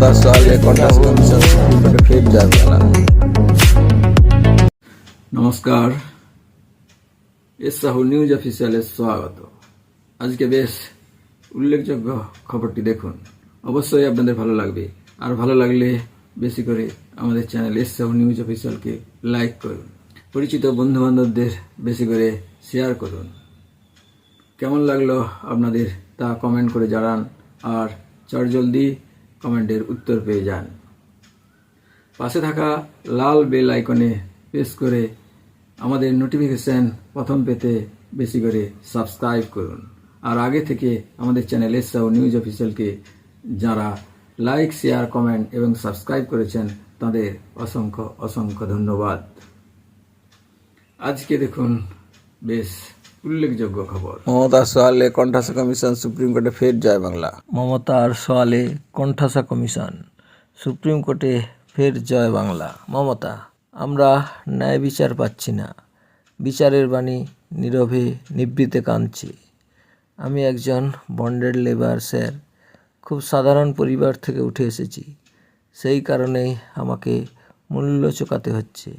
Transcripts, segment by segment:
মমতা সালে কন্টাস commission supreme কোর্টে ফের যায় বাংলা নমস্কার। এস সাহু নিউজ অফিসিয়ালে স্বাগত। আজকে বেশ উল্লেখযোগ্য খবরটি দেখুন। অবশ্যই আপনাদের ভালো লাগবে। আর ভালো লাগলে বেশি করে আমাদের চ্যানেল সাহু নিউজ অফিসিয়ালকে লাইক করুন। পরিচিত বন্ধু বান্ধবদের বেশি করে শেয়ার করুন। কেমন লাগল আপনাদের তা কমেন্ট করে জানান। আর চটজলদি কমেন্টের উত্তর পেয়ে যান। পাশে থাকা লাল বেল আইকনে প্রেস করে আমাদের নোটিফিকেশান প্রথম পেতে বেশি করে সাবস্ক্রাইব করুন। আর আগে থেকে আমাদের চ্যানেল এসআও নিউজ অফিসিয়ালকে যারা লাইক, শেয়ার, কমেন্ট এবং সাবস্ক্রাইব করেছেন, তাদের অসংখ্য অসংখ্য ধন্যবাদ। আজকে দেখুন বেশ উল্লেখযোগ্য খবর। মমতা সোয়ালে কণ্ঠাসা কমিশন সুপ্রিম কোর্টে ফের যায় বাংলা। মমতার সওয়ালে কণ্ঠাসা কমিশন সুপ্রিম কোর্টে ফের জয় বাংলা। মমতা আমরা ন্যায় বিচার পাচ্ছি না। বিচারের বাণী নীরবে নিবৃতে কাঁদছি। আমি একজন বন্ডেড লেবার স্যার। খুব সাধারণ পরিবার থেকে উঠে এসেছি। সেই কারণেই আমাকে মূল্য চোকাতে হচ্ছে।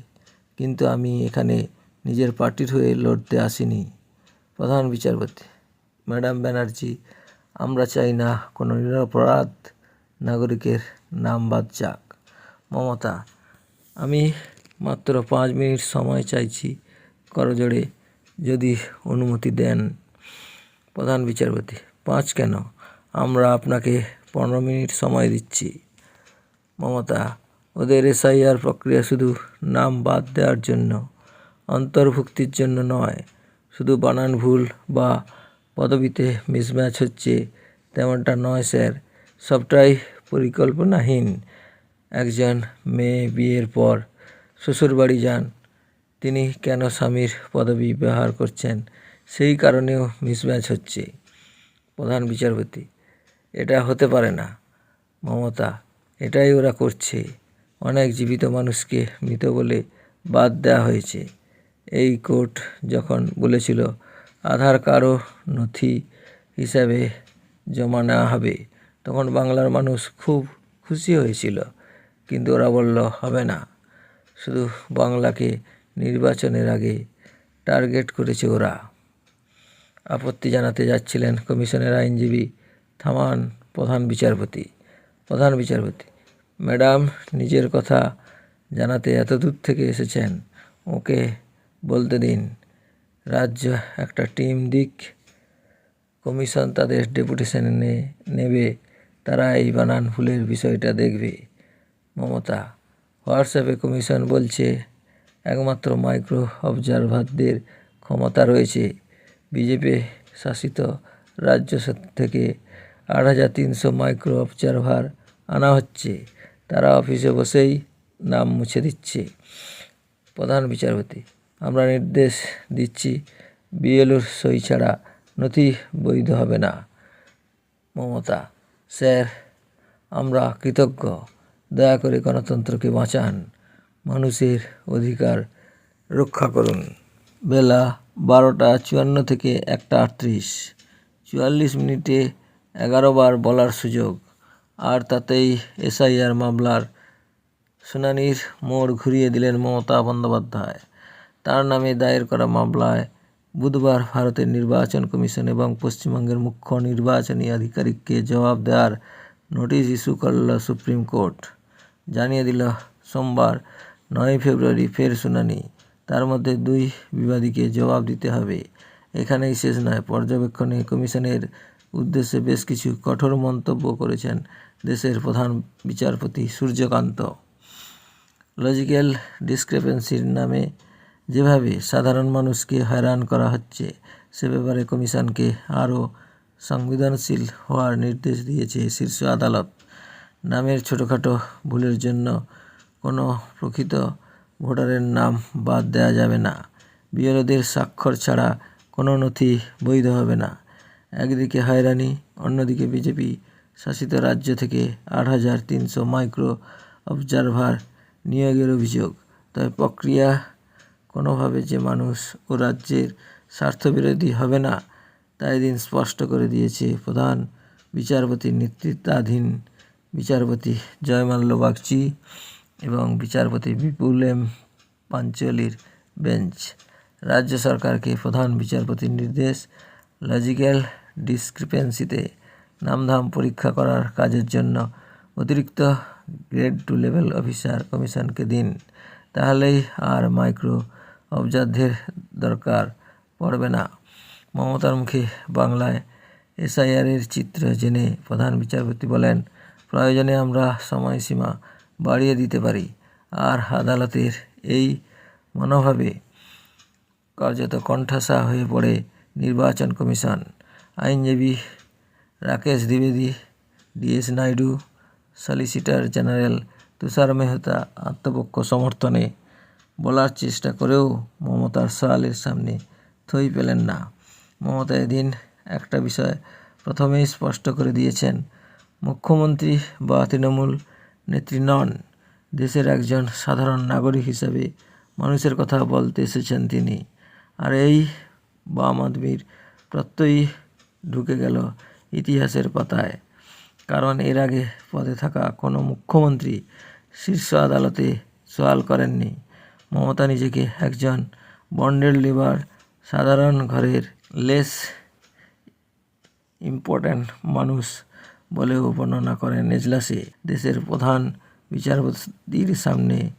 কিন্তু আমি এখানে নিজের পার্টির হয়ে লড়তে আসিনি। প্রধান বিচারপতি। ম্যাডাম ব্যানার্জি, আমরা চাই না কোনো নিরপরাধ নাগরিকের নাম বাদ যাক। মমতা, আমি মাত্র পাঁচ মিনিট সময় চাইছি, করজোড়ে যদি অনুমতি দেন। প্রধান বিচারপতি, পাঁচ কেন? আমরা আপনাকে পনেরো মিনিট সময় দিচ্ছি। মমতা, ওদের এসআইআর প্রক্রিয়া শুধু নাম বাদ দেওয়ার জন্য, অন্তর্ভুক্তির জন্য নয় শুধু বানান ভুল বা পদবিতে মিসম্যাচ হচ্ছে, তেমনটা নয় স্যার। সবটাই পরিকল্পনাহীন। একজন মেয়ে বিয়ের পর শ্বশুরবাড়ি যান। তিনি কেন স্বামীর পদবি ব্যবহার করছেন? সেই কারণেও মিসম্যাচ হচ্ছে। প্রধান বিচারপতি, এটা হতে পারে না। মমতা, এটাই ওরা করছে। অনেক জীবিত মানুষকে মৃত বলে বাদ দেওয়া হয়েছে। এই কোর্ট যখন বলেছিল, আধার কার্ডও নথি হিসাবে জমা নেওয়া হবে, তখন বাংলার মানুষ খুব খুশি হয়েছিল। কিন্তু ওরা বলল, হবে না। শুধু বাংলাকে নির্বাচনের আগে টার্গেট করেছে ওরা। আপত্তি জানাতে যাচ্ছিলেন কমিশনের আইনজীবী থামান প্রধান বিচারপতি। প্রধান বিচারপতি, ম্যাডাম, নিজের কথা জানাতে এত দূর থেকে এসেছেন। ওকে বলতে দিন। রাজ্য একটা টিম দিক, কমিশন তাদের ডেপুটেশনে নেবে তারা এই বানান ভুলের বিষয়টা দেখবে। মমতা, হোয়াটসঅ্যাপে কমিশন বলছে, একমাত্র মাইক্রো অবজারভারদের ক্ষমতা রয়েছে। বিজেপি শাসিত রাজ্য থেকে আট হাজার তিনশো মাইক্রো অবজারভার আনা হচ্ছে। তারা অফিসে বসেই নাম মুছে দিচ্ছে। প্রধান বিচারপতি আমরা নির্দেশ দিচ্ছি, বিএলওর সই ছাড়া নথি বৈধ হবে না। মমতা, স্যার, আমরা কৃতজ্ঞ। দয়া করে গণতন্ত্রকে বাঁচান। মানুষের অধিকার রক্ষা করুন। বেলা বারোটা চুয়ান্ন থেকে একটা আটত্রিশ। চুয়াল্লিশ মিনিটে এগারো বার বলার সুযোগ। আর তাতেই এসআইআর মামলার শুনানির মোড় ঘুরিয়ে দিলেন মমতা বন্দ্যোপাধ্যায়। তার নামে দায়ের করা মামলায় বুধবার ভারতের নির্বাচন কমিশন এবং পশ্চিমবঙ্গের মুখ্য নির্বাচনী আধিকারিককে জবাব দেওয়ার নোটিশ ইস্যু করল সুপ্রিম কোর্ট। জানিয়ে দিল, সোমবার নয় ফেব্রুয়ারি ফের শুনানি। তার মধ্যে দুই বিবাদীকে জবাব দিতে হবে। এখানেই শেষ নয়। পর্যবেক্ষণে কমিশনের উদ্দেশ্যে বেশ কিছু কঠোর মন্তব্য করেছেন দেশের প্রধান বিচারপতি সূর্যকান্ত। লজিক্যাল ডিসক্রেপেন্সির নামে যেভাবে সাধারণ মানুষকে হয়রান করা হচ্ছে, সে ব্যাপারে কমিশনকে আরও সংবেদনশীল হওয়ার নির্দেশ দিয়েছে শীর্ষ আদালত। নামের ছোটোখাটো ভুলের জন্য কোনো প্রকৃত ভোটারের নাম বাদ দেওয়া যাবে না। বিএলওদের স্বাক্ষর ছাড়া কোনো নথি বৈধ হবে না। একদিকে হয়রানি, অন্যদিকে বিজেপি শাসিত রাজ্য থেকে আট হাজার তিনশো মাইক্রো অবজারভার নিয়োগের অভিযোগ। তবে প্রক্রিয়া কোনোভাবে যে মানুষ ও রাজ্যের স্বার্থবিরোধী হবে না তা এদিন স্পষ্ট করে দিয়েছে প্রধান বিচারপতির নেতৃত্বাধীন বিচারপতি জয়মাল্য বাগচি এবং বিচারপতি বিপুল এম পাঞ্চলির বেঞ্চ। রাজ্য সরকারকে প্রধান বিচারপতির নির্দেশ, লজিক্যাল ডিসক্রিপেন্সিতে নামধাম পরীক্ষা করার কাজের জন্য অতিরিক্ত গ্রেড টু লেভেল অফিসার কমিশনকে দিন। তাহলেই আর মাইক্রো অবজারভের দরকার পড়বে না। মমতার মুখে বাংলায় এসআইআরের চিত্র জেনে প্রধান বিচারপতি বলেন, প্রয়োজনে আমরা সময়সীমা বাড়িয়ে দিতে পারি আর আদালতের এই মনোভাবে কার্যত কণ্ঠাসা হয়ে পড়ে নির্বাচন কমিশন। আইনজীবী Rakesh দ্বিবেদী, DS Naidu, solicitor general Tushar Mehta আত্মপক্ষ সমর্থনে বলার চেষ্টা করেও মমতার সওয়ালের সামনে থই পেলেন না। মমতা এদিন একটা বিষয় প্রথমেই স্পষ্ট করে দিয়েছেন। মুখ্যমন্ত্রী বা তৃণমূল নেত্রী নন, দেশের একজন সাধারণ নাগরিক হিসাবে মানুষের কথা বলতে এসেছেন তিনি। আর এই বাম আদমির প্রত্যয়ই ঢুকে গেল ইতিহাসের পাতায়। কারণ এর আগে পদে থাকা কোনো মুখ্যমন্ত্রী শীর্ষ আদালতে সওয়াল করেননি। মমতা নিজেকে একজন বন্ডেল লিভার সাধারণ ঘরের লেস ইম্পর্ট্যান্ট মানুষ বলেও বর্ণনা করেন এজলাসে। দেশের প্রধান বিচারপতির সামনে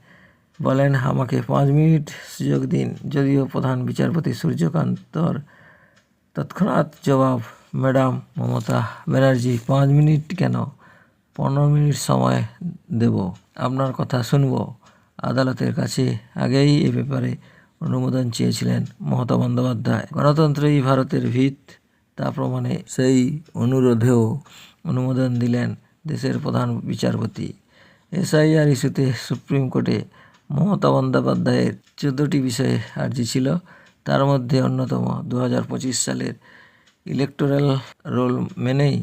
বলেন, আমাকে পাঁচ মিনিট সুযোগ দিন। যদিও প্রধান বিচারপতি সূর্যকান্তর তৎক্ষণাৎ জবাব, ম্যাডাম মমতা ব্যানার্জি, পাঁচ মিনিট কেন? পনেরো মিনিট সময় দেব। আপনার কথা শুনব। আদালতের কাছে আগেই এ ব্যাপারে অনুমোদন চেয়েছিলেন মমতা বন্দ্যোপাধ্যায়। গণতন্ত্রই ভারতের ভিত, তা প্রমাণে সেই অনুরোধেও অনুমোদন দিলেন দেশের প্রধান বিচারপতি। এসআইআর ইস্যুতে সুপ্রিম কোর্টে মমতা বন্দ্যোপাধ্যায়ের চোদ্দোটি বিষয়ে আর্জি ছিল। তার মধ্যে অন্যতম দু হাজার পঁচিশ সালের ইলেকটোরাল রোল মেনেই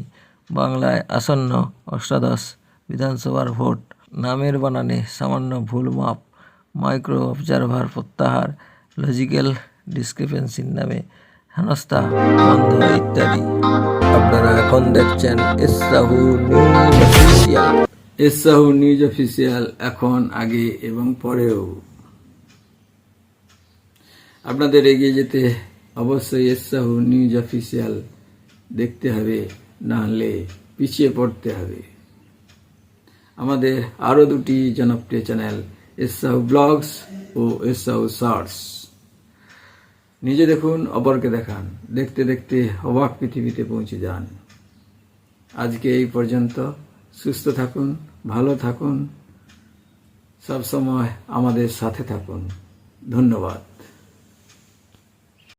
বাংলায় আসন্ন অষ্টাদশ বিধানসভার ভোট নামের বানানে সামান্য ভুল মাপ মাইক্রো অবজারভার প্রত্যাহার লজিক্যাল ডিসক্রিপেন্সির নামে হেনস্থা, বন্ধ ইত্যাদি। আপনারা এখন দেখছেন S Sahu news official. S Sahu news official এখন আগে এবং পরেও। আপনাদের এগিয়ে যেতে অবশ্যই এস সাহু নিউজ অফিসিয়াল দেখতে হবে, না হলে পিছিয়ে পড়তে হবে। আমাদের আরও দুটি জনপ্রিয় চ্যানেল এস সাহু ব্লগস ও এস সাহু শর্টস। নিজে দেখুন, অপরকে দেখান। দেখতে দেখতে অবাক পৃথিবীতে পৌঁছে যান। আজকে এই পর্যন্ত। সুস্থ থাকুন, ভালো থাকুন সব সময় আমাদের সাথে থাকুন। ধন্যবাদ।